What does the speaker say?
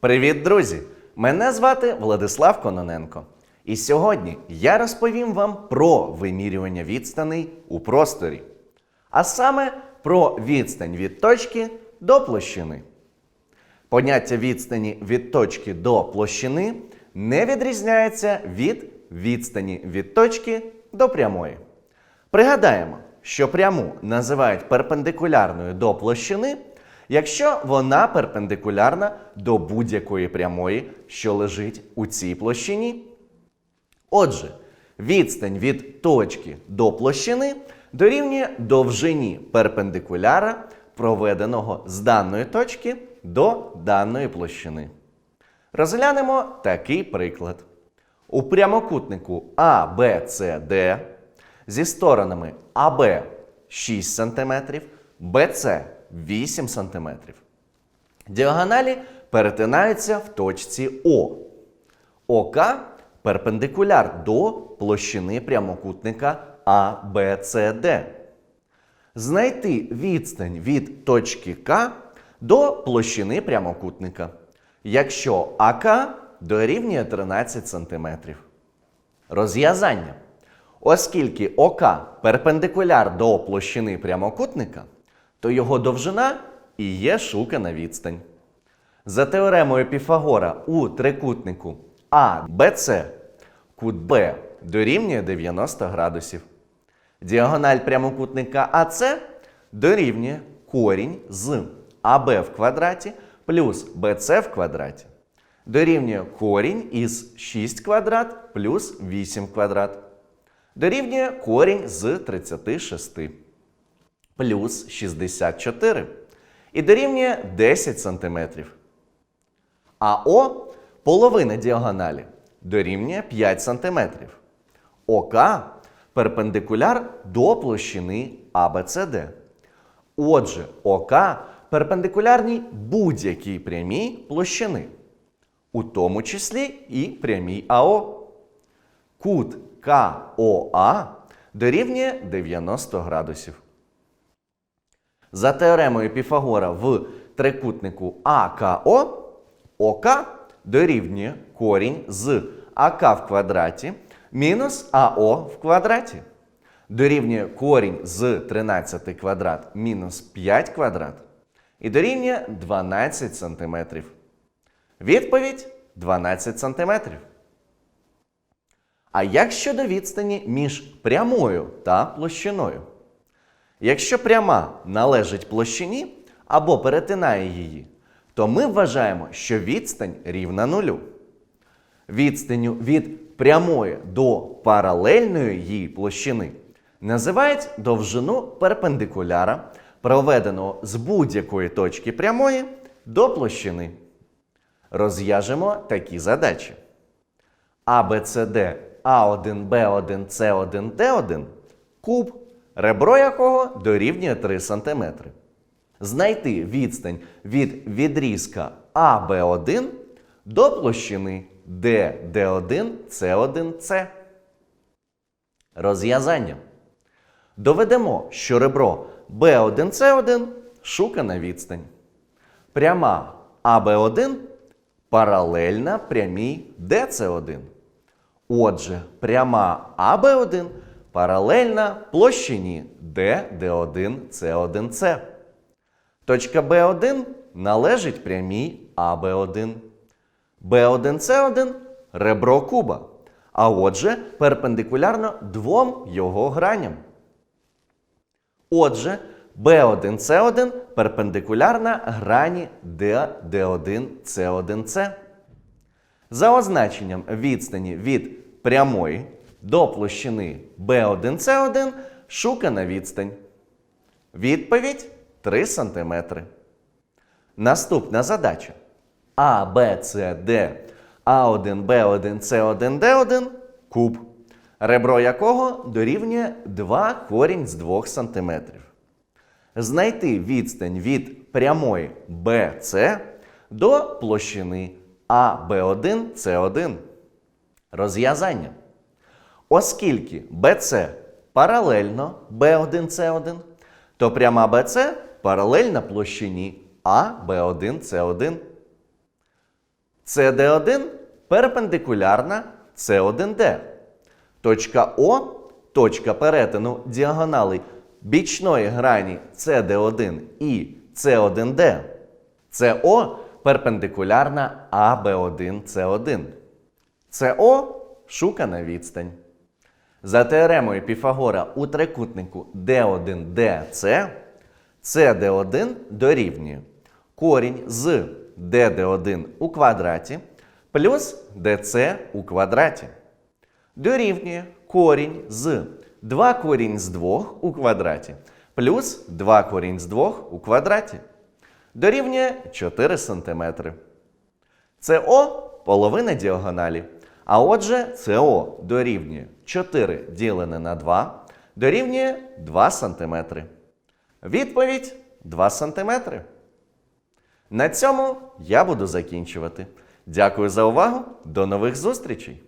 Привіт, друзі! Мене звати Владислав Кононенко. І сьогодні я розповім вам про вимірювання відстаней у просторі, а саме про відстань від точки до площини. Поняття відстані від точки до площини не відрізняється від відстані від точки до прямої. Пригадаємо, що пряму називають перпендикулярною до площини, якщо вона перпендикулярна до будь-якої прямої, що лежить у цій площині. Отже, відстань від точки до площини дорівнює довжині перпендикуляра, проведеного з даної точки до даної площини. Розглянемо такий приклад. У прямокутнику ABCD зі сторонами АБ 6 см, БЦ 8 см. Діагоналі перетинаються в точці О. ОК перпендикуляр до площини прямокутника ABCD. Знайти відстань від точки К до площини прямокутника, якщо АК дорівнює 13 см. Розв'язання. Оскільки ОК перпендикуляр до площини прямокутника, то його довжина і є шукана відстань. За теоремою Піфагора у трикутнику АБЦ кут Б дорівнює 90 градусів. Діагональ прямокутника АЦ дорівнює корінь з АБ в квадраті плюс БЦ в квадраті. Дорівнює корінь із 6 квадрат плюс 8 квадрат. Дорівнює корінь з 36 плюс 64. І дорівнює 10 см. А О половина діагоналі дорівнює 5 см. ОК перпендикуляр до площини ABCD. Отже, ОК перпендикулярні будь-якій прямій площини, у тому числі і прямій АО. Кут КОА дорівнює 90 градусів. За теоремою Піфагора в трикутнику АКО ОК дорівнює корінь з АК в квадраті мінус АО в квадраті. Дорівнює корінь з 13 квадрат мінус 5 квадрат. І дорівнює 12 см. Відповідь 12 см. А як щодо відстані між прямою та площиною? Якщо пряма належить площині або перетинає її, то ми вважаємо, що відстань рівна нулю. Відстанню від прямої до паралельної її площини називають довжину перпендикуляра, проведеного з будь-якої точки прямої до площини. Розв'яжемо такі задачі. ABCD A1, B1, C1, D1 куб, ребро якого дорівнює 3 см. Знайти відстань від відрізка AB1 до площини DD1, C1, C. Розв'язання. Доведемо, що ребро B1C1 шукана відстань. Пряма AB1 паралельна прямій DC1. Отже, пряма АБ1 паралельна площині ДД1, С1С. Точка Б1 належить прямій АБ1. Б1С1 ребро куба. А отже, перпендикулярно двом його граням. Отже, B1C1 перпендикулярна грані DD1, C1C. За означенням відстані від прямої до площини B1C1 шукана відстань. Відповідь 3 см. Наступна задача. А, Б, С, Д, А1, Б1, С1, Д1 куб, ребро якого дорівнює 2 корінь з 2 см. Знайти відстань від прямої BC до площини АБ1, С1. Розв'язання. Оскільки BC паралельно B1, C1, то пряма BC паралельна площині А, Б1, С1. CD1 перпендикулярна C1D. Точка О точка перетину діагоналей бічної грані CD1 і C1D. СО перпендикулярна АБ1С1. СО шукана відстань. За теоремою Піфагора у трикутнику D1DC CD1 дорівнює корінь з DD1 у квадраті плюс DC у квадраті. Дорівнює корінь з 2 корінь з 2 у квадраті плюс 2 корінь з 2 у квадраті. Дорівнює 4 см. СО половина діагоналі. А отже, СО дорівнює 4 ділене на 2 дорівнює 2 см. Відповідь 2 см. На цьому я буду закінчувати. Дякую за увагу. До нових зустрічей!